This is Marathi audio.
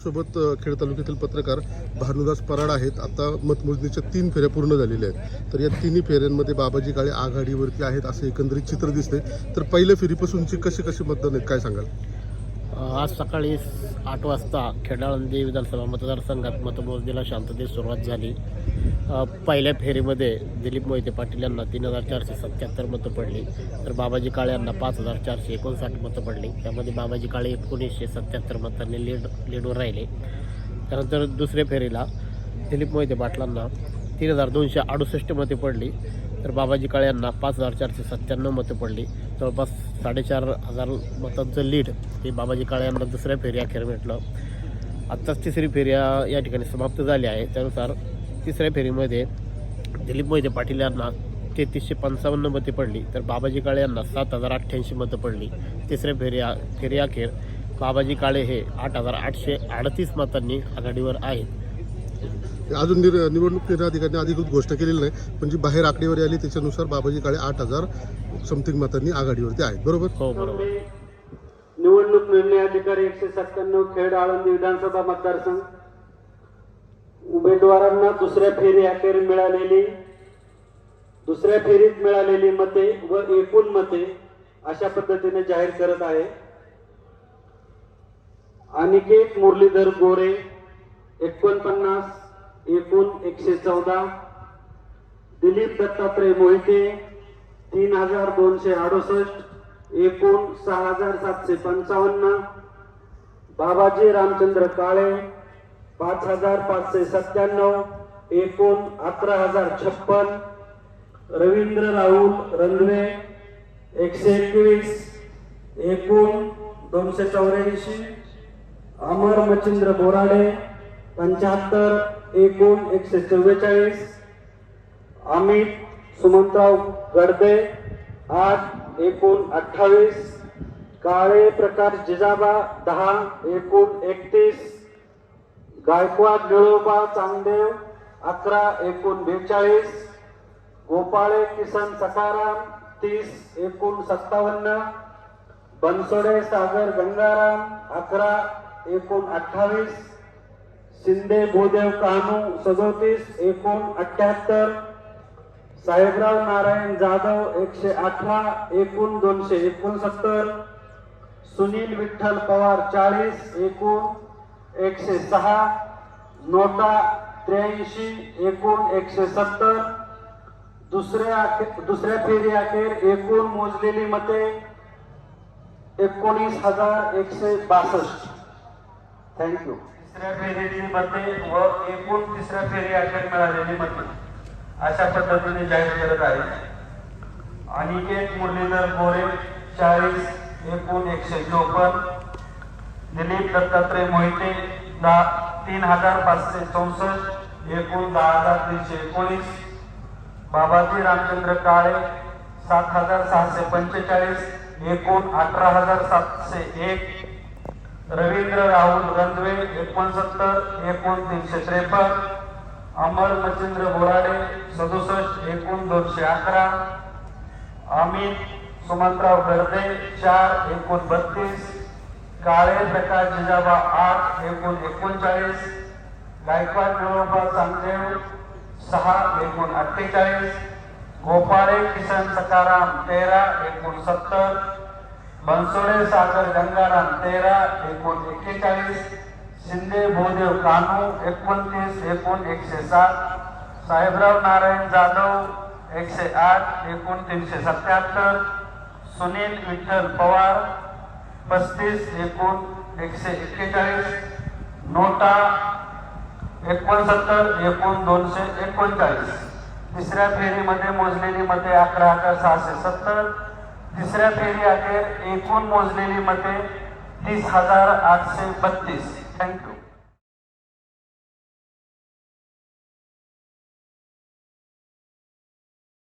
सोबत खेड तालुक्यातील पत्रकार भानुदास पराड आहेत. आता मतमोजणीच्या तीन फेऱ्या पूर्ण झालेल्या आहेत. तर या तिन्ही फेऱ्यांमध्ये बाबाजी काळे आघाडीवरती आहेत असं एकंदरीत चित्र दिसते तर पहिल्या फेरीपासूनची कशी कशी मतदान आहेत काय सांगाल? आज सकाळी आठ वाजता खेडाळंदी विधानसभा मतदारसंघात मतमोजणीला शांततेत सुरुवात झाली. पहिल्या फेरीमध्ये दिलीप मोहिते पाटील यांना तीन हजार चारशे सत्याहत्तर मतं पडली. तर बाबाजी काळे यांना पाच हजार चारशे एकोणसाठ मतं पडली. त्यामध्ये बाबाजी काळे एकोणीसशे सत्याहत्तर मतांनी लीड लीडवर राहिले. त्यानंतर दुसऱ्या फेरीला दिलीप मोहिते पाटलांना तीन हजार दोनशे अडुसष्ट मते पडली. तर बाबाजी काळे यांना पाच हजार चारशे सत्त्याण्णव मतं पडली. जवळपास साडेचार हजार मतांचं लीड हे बाबाजी काळे यांना दुसऱ्या फेरी अखेर भेटलं. आत्ताच तिसरी फेऱ्या या ठिकाणी समाप्त झाली आहे. त्यानुसार तिसऱ्या फेरीमध्ये दिलीप मोहिते पाटील यांना तेहतीसशे पंचावन्न मते पडली तर बाबाजी काळे यांना सात हजार अठ्ठ्याऐंशी मतं पडली. तिसऱ्या फेऱ्या फेरी अखेर बाबाजी काळे हे आठ हजार आठशे अडतीस मतांनी आघाडीवर आहेत. अजून निर निवडणूक निर्णय अधिकाऱ्यांनी अधिकृत घोषणा केलेली नाही पण जी बाहेर आकडेवारी आली त्याच्यानुसार बाबाजी काळे आठ हजार समथिंग मतांनी आघाडीवरती आहेत बरोबर? हो बरोबर. निवडणूक निर्णय अधिकारी एकशे सत्त्याण्णव खेड आळंदी विधानसभा मतदारसंघ. उमेदवारांना दुसऱ्या फेरी अखेर मिळालेली दुसऱ्या फेरीत मिळालेली मते व एकूण मते अशा पद्धतीने जाहीर करत आहे. अनिकेत मुरलीधर गोरे एकोणपन्नास एकूण एकशे चौदा. दिलीप दत्तात्रय मोहिते तीन हजार दोनशे अडुसष्ट एकूण सहा हजार सातशे पंचावन्न. बाबाजी रामचंद्र काळे पाच हजार पाचशे सत्त्याण्णव एकूण अकरा हजार छप्पन. रवींद्र राहुल रंधवे एकशे एकवीस एकूण दोनशे चौऱ्याऐंशी. अमर मच्छिंद्र बोराडे पंच्याहत्तर एकूण एकशे चव्वेचाळीस. अमित सुमंतराव गडदे आठ एकूण अठ्ठावीस काळे प्रकाश जिजाबा दहा एकूण एकतीस गायकवाड निळोबा चांगदेव अकरा एकूण बेचाळीस गोपाळे किसन सकाराम तीस एकूण सत्तावन्न बनसोडे सागर गंगाराम अकरा एकूण अठ्ठावीस शिंदे भूदेव कानू सदोतीस एकूण अठ्याहत्तर साहेबराव नारायण जाधव एकशे अठरा एकूण दोनशे एकोणसत्तर सुनील विठ्ठल पवार चाळीस एकूण एकशे सहा नोटा त्र्याऐंशी एकूण एकशे सत्तर दुसऱ्या दुसऱ्या फेरी अखेर एकूण मोजलेली मते एकोणीस हजार एकशे बासष्ट. थँक्यू तिसऱ्या फेरीतील मते व एकूण तिसऱ्या फेरी अखेर मिळालेली मते. अशा पद्धतीने जाहीर करत आहे. अनिकेत मुरलीधर गोरे चाळीस एकूण एकशे चोपन्न दिलीप दत्तात्रय मोहिते दहा तीन हजार पाचशे चौसष्ट एकूण दहा हजार तीनशे एकोणीस बाबाजी रामचंद्र काळे सात हजार सहाशे पंचेचाळीस एकूण अठरा हजार सातशे एक रवींद्र राहुल रंधवे एकोणसत्तर एकूण तीनशे त्रेपन्न अमर मच्छिंद्र बोराडे सदुसष्ट एकूण दोनशे अकरा. अमित सुमंतराव गर्दे चार एकूण बत्तीस. काळे प्रकाश जिजाबा आठ एकूण एकोणचाळीस. गायकवाड निळोबा चांगदेव सहा एकूण अठ्ठेचाळीस. गोपाळे किसन सकाराम तेरा एकूण सत्तर. बनसोडे सागर गंगाराम तेरा एकूण एक्केचाळीस. शिंदे भूदेव कानू एकोणतीस एकूण एकशे सात साहेबराव नारायण जाधव एकशे आठ एकूण तीनशे सत्याहत्तर सुनील विठ्ठल पवार पस्तीस एकूण एकशे एक्केचाळीस नोटा एकोणसत्तर एकूण दोनशे एकोणचाळीस तिसऱ्या फेरीमध्ये मोजलेली मते अकरा हजार सहाशे सत्तर. तिसऱ्या फेरी अखेर एकूण मोजलेली मते तीस हजार आठशे बत्तीस. थँक्यू